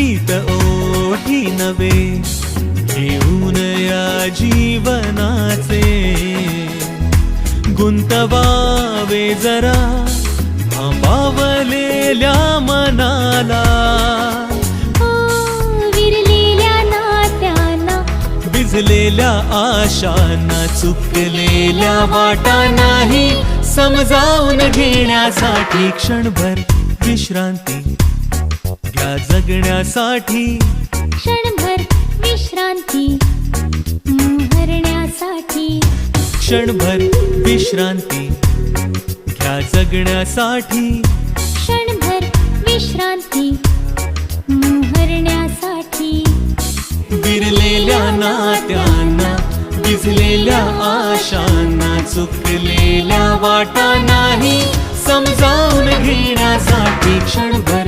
गीत ओठी नवे घेऊन या जीवनाचे. गुंतवावे जरा थांबावलेल्या मनाला. ओ विरलेल्या नात्यांना भिजलेल्या आशांना चुकलेल्या वाटा नाही समजावून घेण्यासाठी क्षणभर विश्रांती. जगण्यासाठी. क्षणभर विश्रांती हरण्यासाठी क्षणभर विश्रांती. घ्या जगण्यासाठी. क्षणभर विश्रांती हरण्यासाठी विरलेल्या नात्यांना भिजलेल्या आशांना चुकलेल्या वाटा नाही समजावून घेण्यासाठी क्षणभर